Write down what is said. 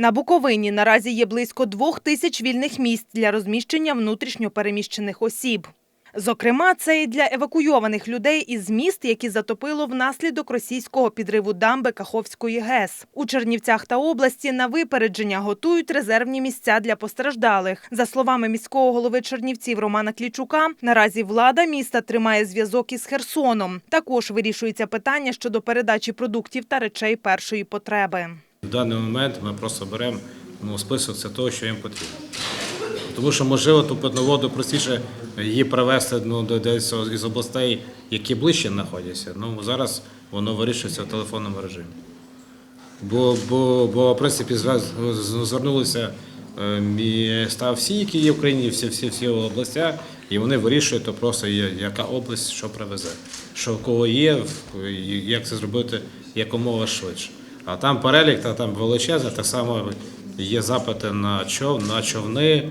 На Буковині наразі є близько двох тисяч вільних місць для розміщення внутрішньо переміщених осіб. Зокрема, це і для евакуйованих людей із міст, які затопило внаслідок російського підриву дамби Каховської ГЕС. У Чернівцях та області на випередження готують резервні місця для постраждалих. За словами міського голови Чернівців Романа Клічука, наразі влада міста тримає зв'язок із Херсоном. Також вирішується питання щодо передачі продуктів та речей першої потреби. В даний момент ми просто беремо ну, список це того, що їм потрібно. Тому що, можливо, ту питну воду простіше її привезти ну, десь із областей, які ближче знаходяться. Ну, зараз воно вирішується в телефонному режимі. Бо, бо, бо в принципі, звернулися е, міста всі, які є в Україні, всі, всі, всі областя, і вони вирішують, то просто яка область що привезе, що в кого є, як це зробити якомога швидше. А там перелік, та там величезний, так само є запити на чов, човни.